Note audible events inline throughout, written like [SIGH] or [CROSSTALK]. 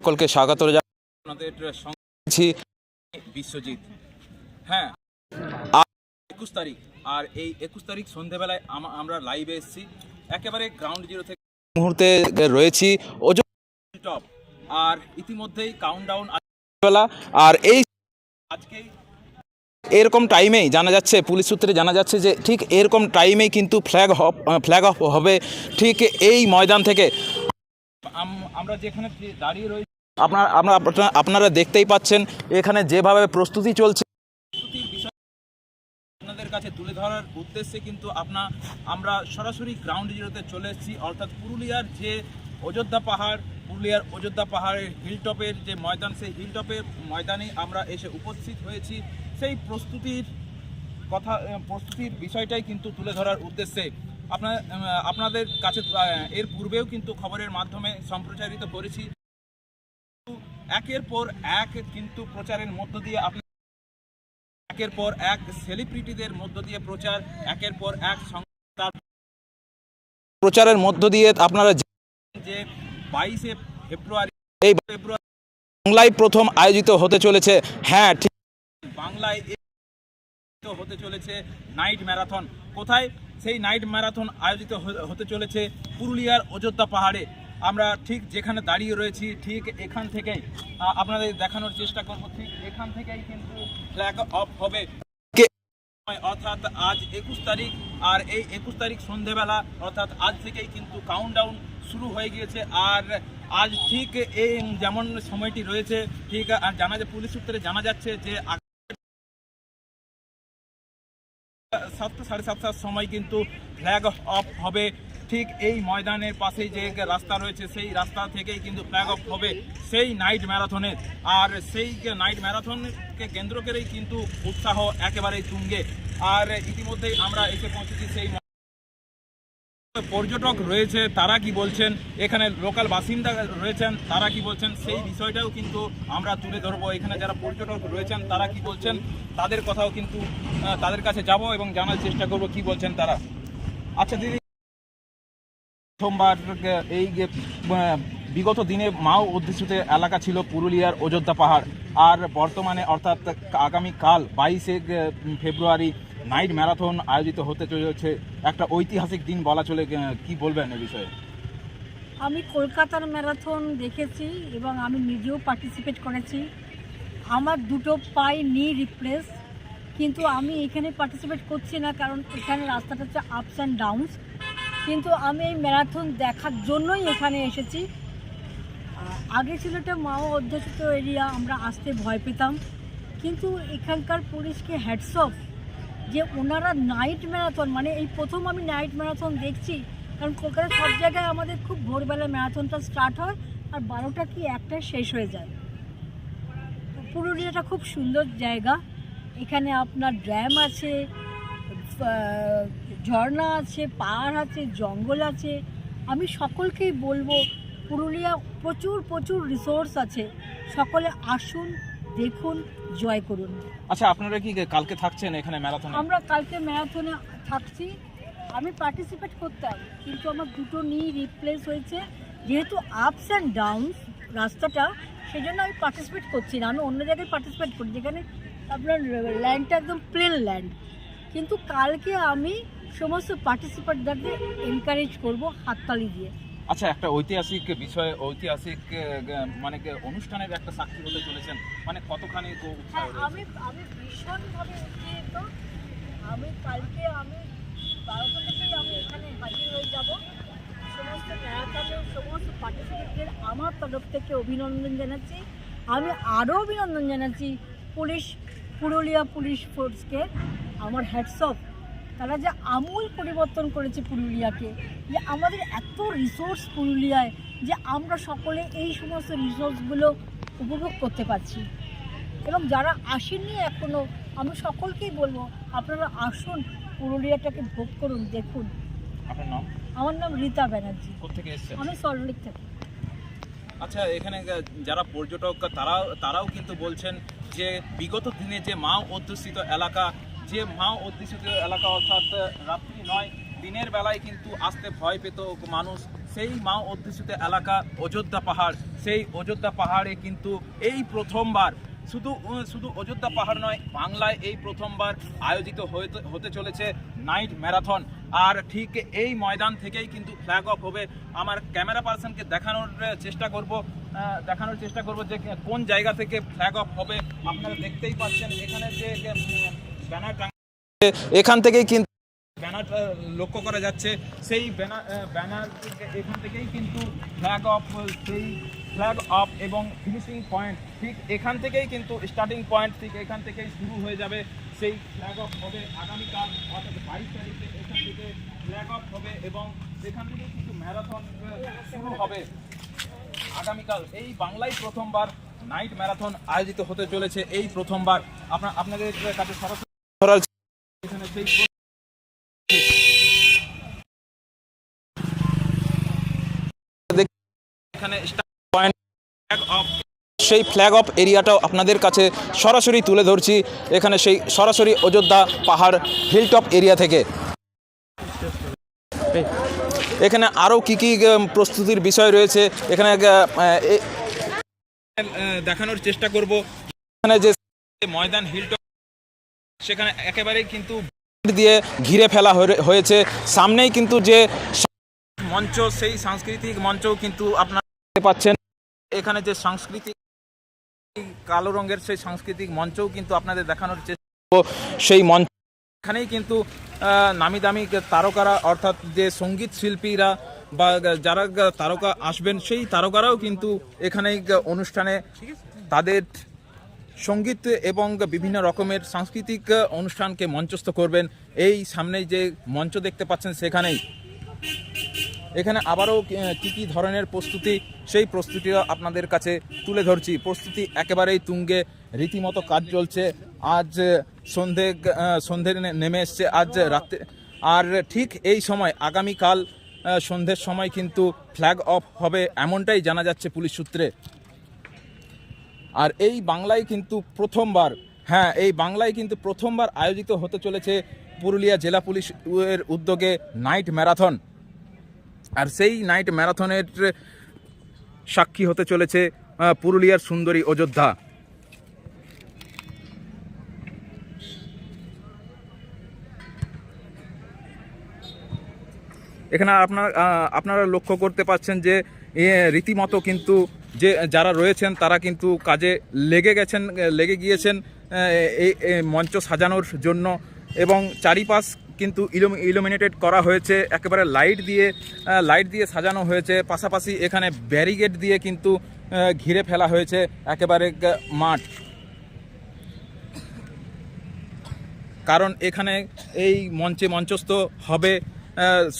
সকলকে স্বাগত। আপনাদের সঙ্গে বিশ্বজিৎ। হ্যাঁ একুশ তারিখ আর এই একুশ তারিখ সন্ধেবেলায় আমরা লাইভে এসেছি। একেবারে গ্রাউন্ড জিরো থেকে মুহূর্তে রয়েছি। ওজন টপ আর ইতিমধ্যেই কাউন্টডাউন বেলা আর এই আজকেই এরকম টাইমেই জানা যাচ্ছে পুলিশ সূত্রে জানা যাচ্ছে যে ঠিক এরকম টাইমেই কিন্তু ফ্ল্যাগ ফ্ল্যাগ অফ হবে। ঠিক এই ময়দান থেকে। আমরা যেখানে দাঁড়িয়ে রয়েছি আপনার আপনারা আপনারা- দেখতেই পাচ্ছেন, এখানে যেভাবে প্রস্তুতি চলছে। আপনাদের কাছে তুলে ধরার উদ্দেশ্যে কিন্তু আপনা, আমরা সরাসরি গ্রাউন্ড জিরোতে চলে এসেছি। অর্থাৎ পুরুলিয়ার যে অযোধ্যা পাহাড়, পুরুলিয়ার অযোধ্যা পাহাড়ের হিলটপের যে ময়দান, সেই হিলটপের ময়দানে আমরা এসে উপস্থিত হয়েছি। সেই প্রস্তুতির কথা প্রস্তুতির বিষয়টাই কিন্তু তুলে ধরার উদ্দেশ্যে আপনার আপনাদের কাছে এর পূর্বেও কিন্তু খবরের মাধ্যমে সম্প্রচারিত করেছি। একের পর এক কিন্তু প্রচারের মধ্য দিয়ে আপনি একের পর এক সেলিব্রিটিদের মধ্য দিয়ে প্রচার, একের পর এক সংস্থার প্রচারের মধ্য দিয়ে আপনারা যে বাইশে ফেব্রুয়ারি, এই ফেব্রুয়ারি বাংলায় প্রথম আয়োজিত হতে চলেছে। হ্যাঁ ঠিক। বাংলায় হতে চলেছে নাইট ম্যারাথন। কোথায়? সেই নাইট ম্যারাথন আয়োজিত হতে চলেছে পুরুলিয়ার অযোধ্যা পাহাড়ে। আমরা ঠিক যেখানে দাঁড়িয়ে রয়েছি ঠিক এখান থেকেই আপনাদের দেখানোর চেষ্টা করব। ঠিক এখান থেকেই কিন্তু ফ্ল্যাগ অফ হবে। অর্থাৎ আজ একুশ তারিখ আর এই একুশ তারিখ সন্ধেবেলা অর্থাৎ আজ থেকেই কিন্তু কাউন্টডাউন শুরু হয়ে গিয়েছে। আর আজ ঠিক এই যেমন সময়টি রয়েছে ঠিক আর জানা যায় পুলিশ সূত্রে জানা যাচ্ছে যে সাতটা সাড়ে সাতটার সময় কিন্তু ফ্ল্যাগ অফ হবে। ঠিক এই ময়দানের পাশেই যে রাস্তা রয়েছে, সেই রাস্তা থেকেই কিন্তু ফ্ল্যাগ অফ হবে সেই নাইট ম্যারাথনের আর সেই নাইট ম্যারাথনকে কেন্দ্র করেই কিন্তু উৎসাহ একেবারেই তুঙ্গে। আর ইতিমধ্যেই আমরা এসে পৌঁছেছি সেই পর্যটক রয়েছে, তারা কি বলছেন? এখানে লোকাল বাসিন্দা রয়েছেন, তারা কি বলছেন? সেই বিষয়টাও কিন্তু আমরা তুলে ধরবো। এখানে যারা পর্যটক রয়েছেন, তারা কি বলছেন? তাদের কথাও কিন্তু তাদের কাছে যাব এবং জানার চেষ্টা করব, কি বলছেন তারা? আচ্ছা দিদি সোমবার এই যে, বিগত দিনে মাও অধ্যুষিত এলাকা ছিল পুরুলিয়ার অযোধ্যা পাহাড়। আর বর্তমানে অর্থাৎ আগামীকাল বাইশে ফেব্রুয়ারি নাইট ম্যারাথন আয়োজিত হতে চলেছে। একটা ঐতিহাসিক দিন বলা চলে কি বলবেন এ বিষয়ে? আমি কলকাতার ম্যারাথন দেখেছি এবং আমি নিজেও পার্টিসিপেট করেছি। আমার দুটো পাই নি রিপ্লেস কিন্তু আমি এখানে পার্টিসিপেট করছি না কারণ এখানে রাস্তাটা হচ্ছে আপস অ্যান্ড ডাউনস কিন্তু আমি এই ম্যারাথন দেখার জন্যই এখানে এসেছি। আগে ছিল একটা মাও অধ্যুষিত এরিয়া, আমরা আসতে ভয় পেতাম। কিন্তু এখানকার পুলিশকে হ্যাডসঅফ যে ওনারা নাইট ম্যারাথন মানে এই প্রথম আমি নাইট ম্যারাথন দেখছি, কারণ কলকাতার সব জায়গায় আমাদের খুব ভোরবেলা ম্যারাথনটা স্টার্ট হয় আর বারোটা কি একটা শেষ হয়ে যায়। পুরুলিয়াটা খুব সুন্দর জায়গা। এখানে আপনার ড্যাম আছে ঝর্ণা আছে পাহাড় আছে জঙ্গল আছে। আমি সকলকেই বলব পুরুলিয়া প্রচুর প্রচুর রিসোর্স আছে। সকলে আসুন দেখুন জয় করুন। আচ্ছা আপনারা কি কালকে থাকছেন এখানে ম্যারাথনে? আমরা কালকে ম্যারাথনে থাকছি। আমি পার্টিসিপেট করতাম কিন্তু আমার দুটো নি রিপ্লেস হয়েছে। যেহেতু আপস অ্যান্ড ডাউনস রাস্তাটা সেই জন্য আমি পার্টিসিপেট করছি না। আমি অন্য জায়গায় পার্টিসিপেট করি যেখানে আপনার ল্যান্ডটা একদম প্লেন ল্যান্ড কিন্তু কালকে আমি সমস্ত পার্টিসিপেটদেরকে এনকারেজ করব হাততালি দিয়ে। আচ্ছা একটা ঐতিহাসিক বিষয় ঐতিহাসিক মানে অনুষ্ঠানের একটা সাক্ষী হতে চলেছেন মানে কতখানি উৎসাহ হ্যাঁ আমি আমি ভীষণভাবে উত্তেজিত আমি কালকে আমি বারোটা থেকেই আমি এখানে হাজির হয়ে যাব। সমস্ত সমস্ত আমার তরফ থেকে অভিনন্দন জানাচ্ছি। আমি আরও অভিনন্দন জানাচ্ছি পুলিশ পুরুলিয়া পুলিশ ফোর্সকে আমার হ্যাটসঅফ তারা যে আমূল পরিবর্তন করেছে পুরুলিয়াকে যে আমাদের এত রিসোর্স পুরুলিয়ায় যে আমরা সকলে এই সমস্ত রিসোর্সগুলো উপভোগ করতে পারছি। এবং যারা আসেননি এখনও আমি সকলকেই বলব আপনারা আসুন পুরুলিয়াটাকে ভোগ করুন দেখুন। আপনার নাম? আমার নাম রীতা ব্যানার্জি। এসেছেন? আমি সল্টলেক থেকে। আচ্ছা এখানে যারা পর্যটক তারাও তারাও কিন্তু বলছেন যে বিগত দিনে যে মা অধ্যুষিত এলাকা যে মা অধ্যুষিত এলাকা অর্থাৎ রাত্রি নয়, দিনের বেলায় কিন্তু আসতে ভয় পেত মানুষ। সেই মা অধ্যুষিত এলাকা অযোধ্যা পাহাড়, সেই অযোধ্যা পাহাড়ে কিন্তু এই প্রথমবার, শুধু শুধু অযোধ্যা পাহাড় নয়, বাংলায় এই প্রথমবার আয়োজিত হতে চলেছে নাইট ম্যারাথন। আর ঠিক এই ময়দান থেকেই কিন্তু ফ্ল্যাগ অফ হবে। আমার ক্যামেরা পার্সনকে দেখানোর চেষ্টা করব দেখানোর চেষ্টা করব যে কোন জায়গা থেকে ফ্ল্যাগ অফ হবে। আপনারা দেখতেই পাচ্ছেন, এখানে যে এখান থেকেই কিন্তু ব্যানার লক্ষ্য করা যাচ্ছে। সেই ব্যানার ব্যানার এখান থেকেই কিন্তু ফ্ল্যাগ অফ সেই ফ্ল্যাগ অফ এবং ফিনিশিং পয়েন্ট ঠিক এখান থেকেই কিন্তু স্টার্টিং পয়েন্ট ঠিক এখান থেকেই শুরু হয়ে যাবে। সেই ফ্ল্যাগ অফ হবে আগামীকাল অর্থাৎ বাইশ তারিখে এখান থেকে ফ্ল্যাগ অফ হবে এবং এখান থেকেই কিন্তু ম্যারাথন শুরু হবে আগামীকাল। এই বাংলায় প্রথমবার নাইট ম্যারাথন আয়োজিত হতে চলেছে। এই প্রথমবার। আপনার আপনাদের কাছে সরাসরি সেই ফ্ল্যাগ অফ এরিয়াটাও আপনাদের কাছে সরাসরি তুলে ধরছি। এখানে সেই সরাসরি অযোধ্যা পাহাড় হিলটপ এরিয়া থেকে। এখানে আরও কী কী প্রস্তুতির বিষয় রয়েছে? এখানে দেখানোর চেষ্টা করব। এখানে যে ময়দান হিলটপ সেখানে একেবারেই কিন্তু দিয়ে ঘিরে ফেলা হয়ে- হয়েছে। সামনেই কিন্তু যে মঞ্চ সেই সাংস্কৃতিক মঞ্চও কিন্তু আপনারা দেখতে পাচ্ছেন। এখানে যে সাংস্কৃতিক কালো রঙের সেই সাংস্কৃতিক মঞ্চও কিন্তু আপনাদের দেখানোর চেষ্টা সেই মঞ্চ এখানেই কিন্তু নামি দামি তারকারা অর্থাৎ যে সংগীত শিল্পীরা বা যারা তারকা আসবেন সেই তারকারাও কিন্তু এখানে অনুষ্ঠানে তাদের সংগীত এবং বিভিন্ন রকমের সাংস্কৃতিক অনুষ্ঠানকে মঞ্চস্থ করবেন। এই সামনেই যে মঞ্চ দেখতে পাচ্ছেন সেখানেই। এখানে আবারও কি কি ধরনের প্রস্তুতি, সেই প্রস্তুতিও আপনাদের কাছে তুলে ধরছি। প্রস্তুতি একেবারেই তুঙ্গে, রীতিমতো কাজ চলছে। আজ সন্ধে সন্ধে নেমে এসছে, আজ রাতে। আর ঠিক এই সময়, আগামীকাল সন্ধ্যের সময় কিন্তু ফ্ল্যাগ অফ হবে, এমনটাই জানা যাচ্ছে পুলিশ সূত্রে। আর এই বাংলায় কিন্তু প্রথমবার হ্যাঁ এই বাংলায় কিন্তু প্রথমবার আয়োজিত হতে চলেছে পুরুলিয়া জেলা পুলিশ এর উদ্যোগে নাইট ম্যারাথন। আর সেই নাইট ম্যারাথনের সাক্ষী হতে চলেছে পুরুলিয়ার সুন্দরী অযোধ্যা। এখানে আপনার আপনারা লক্ষ্য করতে পাচ্ছেন যে রীতিমতো কিন্তু যে যারা রয়েছেন তারা কিন্তু কাজে লেগে গেছেন, লেগে গিয়েছেন এই মঞ্চ সাজানোর জন্য এবং চারিপাশ কিন্তু ইলুমিনেটেড করা হয়েছে, একেবারে লাইট দিয়ে লাইট দিয়ে সাজানো হয়েছে, পাশাপাশি এখানে ব্যারিকেড দিয়ে কিন্তু ঘিরে ফেলা হয়েছে, একেবারে মাঠ। কারণ এখানে এই মঞ্চে মঞ্চস্থ হবে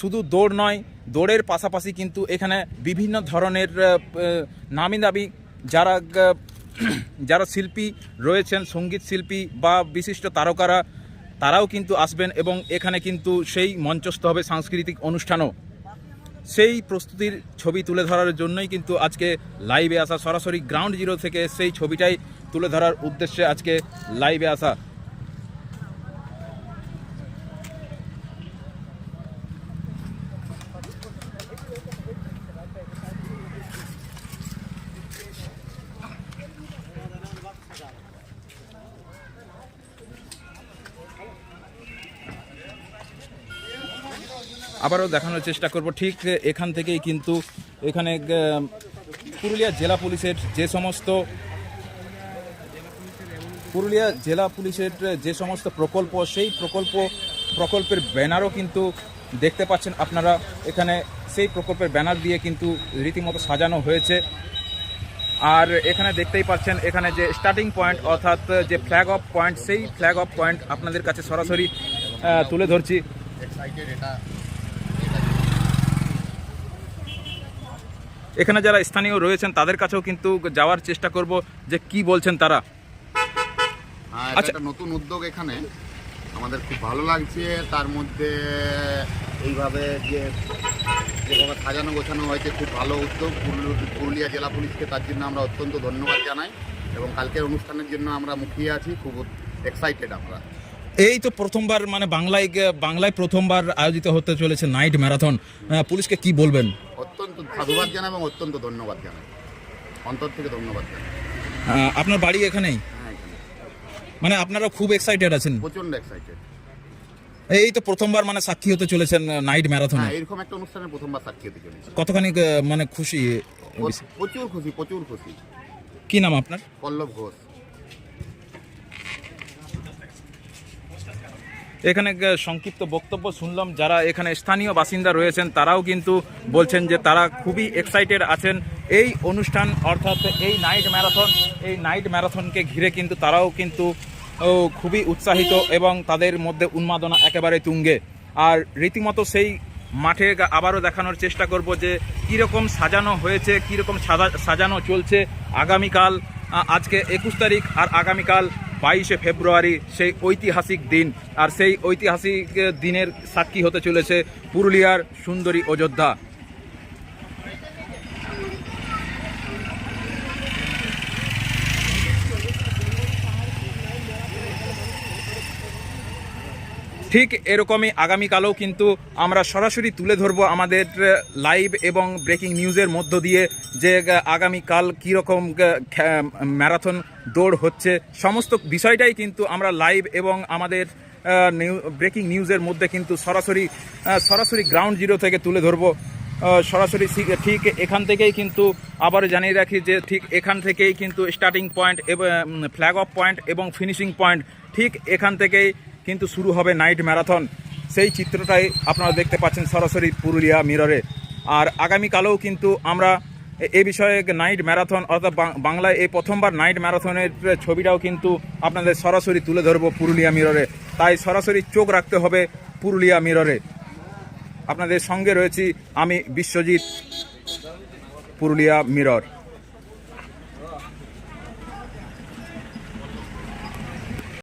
শুধু দৌড় নয় দৌড়ের পাশাপাশি কিন্তু এখানে বিভিন্ন ধরনের নামি দামি যারা [CLEARS THROAT] যারা শিল্পী রয়েছেন, সংগীত শিল্পী বা বিশিষ্ট তারকারা, তারাও কিন্তু আসবেন এবং এখানে কিন্তু সেই মঞ্চস্থ হবে সাংস্কৃতিক অনুষ্ঠানও। সেই প্রস্তুতির ছবি তুলে ধরার জন্যই কিন্তু আজকে লাইভে আসা সরাসরি গ্রাউন্ড জিরো থেকে সেই ছবিটাই তুলে ধরার উদ্দেশ্যে আজকে লাইভে আসা আবারও দেখানোর চেষ্টা করব। ঠিক এখান থেকেই কিন্তু এখানে পুরুলিয়া জেলা পুলিশের যে সমস্ত, পুরুলিয়া জেলা পুলিশের যে সমস্ত প্রকল্প, সেই প্রকল্প, প্রকল্পের ব্যানারও কিন্তু দেখতে পাচ্ছেন আপনারা। এখানে সেই প্রকল্পের ব্যানার দিয়ে কিন্তু রীতিমতো সাজানো হয়েছে। আর এখানে দেখতেই পাচ্ছেন, এখানে যে স্টার্টিং পয়েন্ট অর্থাৎ যে ফ্ল্যাগ অফ পয়েন্ট সেই ফ্ল্যাগ অফ পয়েন্ট আপনাদের কাছে সরাসরি তুলে ধরছি। এখানে যারা স্থানীয় রয়েছেন তাদের কাছেও কিন্তু যাওয়ার চেষ্টা করব যে কি বলছেন তারা। আর আচ্ছা। একটা নতুন উদ্যোগ এখানে। আমাদের খুব ভালো লাগছে তার মধ্যে এইভাবে যে যেভাবে সাজানো গোছানো হয়েছে খুব ভালো উদ্যোগ। পুরুল- পুরুলিয়া জেলা পুলিশকে তার জন্য আমরা অত্যন্ত ধন্যবাদ জানাই এবং কালকের অনুষ্ঠানের জন্য আমরা মুখিয়ে আছি। খুব এক্সাইটেড আমরা। এই তো প্রথমবার মানে বাংলায় বাংলায় প্রথমবার আয়োজিত হতে চলেছে নাইট ম্যারাথন। পুলিশকে কি বলবেন? অত্যন্ত সাধুবাদ জানাই এবং অত্যন্ত ধন্যবাদ জানাই। অন্তর থেকে ধন্যবাদ জানাই। আপনার বাড়ি এখানেই? হ্যাঁ মানে আপনারা খুব এক্সাইটেড আছেন। প্রচণ্ড এক্সাইটেড এই তো প্রথমবার মানে সাক্ষী হতে চলেছেন নাইট ম্যারাথনে হ্যাঁ এরকম একটা অনুষ্ঠানে প্রথমবার সাক্ষী হতে চলেছি। কতখানি মানে খুশি? প্রচুর খুশি প্রচুর খুশি। কি নাম আপনার? পল্লব ঘোষ। এখানে সংক্ষিপ্ত বক্তব্য শুনলাম। যারা এখানে স্থানীয় বাসিন্দা রয়েছেন, তারাও কিন্তু বলছেন যে তারা খুবই এক্সাইটেড আছেন। এই অনুষ্ঠান অর্থাৎ এই নাইট ম্যারাথন এই নাইট ম্যারাথনকে ঘিরে কিন্তু তারাও কিন্তু খুবই উৎসাহিত এবং তাদের মধ্যে উন্মাদনা একেবারে তুঙ্গে। আর রীতিমতো সেই মাঠে আবারও দেখানোর চেষ্টা করব যে কীরকম সাজানো হয়েছে, কীরকম সাজা- সাজানো চলছে। আগামীকাল আজকে একুশ তারিখ আর আগামীকাল বাইশে ফেব্রুয়ারি সেই ঐতিহাসিক দিন। আর সেই ঐতিহাসিক দিনের সাক্ষী হতে চলেছে পুরুলিয়ার সুন্দরী অযোধ্যা। ঠিক এরকমই আগামীকালও কিন্তু আমরা সরাসরি তুলে ধরবো আমাদের লাইভ এবং ব্রেকিং নিউজের মধ্য দিয়ে যে আগামীকাল কীরকম ম্যারাথন দৌড় হচ্ছে। সমস্ত বিষয়টাই কিন্তু আমরা লাইভ এবং আমাদের ব্রেকিং নিউজের মধ্যে কিন্তু সরাসরি সরাসরি গ্রাউন্ড জিরো থেকে তুলে ধরবো। সরাসরি ঠিক এখান থেকেই কিন্তু আবার জানিয়ে রাখি যে, ঠিক এখান থেকেই কিন্তু স্টার্টিং পয়েন্ট এবং ফ্ল্যাগ অফ পয়েন্ট এবং ফিনিশিং পয়েন্ট ঠিক এখান থেকেই কিন্তু শুরু হবে নাইট ম্যারাথন। সেই চিত্রটাই আপনারা দেখতে পাচ্ছেন সরাসরি পুরুলিয়া মিররে। আর আগামীকালেও কিন্তু আমরা এ- বিষয়ে নাইট ম্যারাথন অর্থাৎ বাংলায় এই প্রথমবার নাইট ম্যারাথনের ছবিটাও কিন্তু আপনাদের সরাসরি তুলে ধরবো পুরুলিয়া মিররে। তাই সরাসরি চোখ রাখতে হবে পুরুলিয়া মিররে। আপনাদের সঙ্গে রয়েছি আমি বিশ্বজিৎ, পুরুলিয়া মিরর।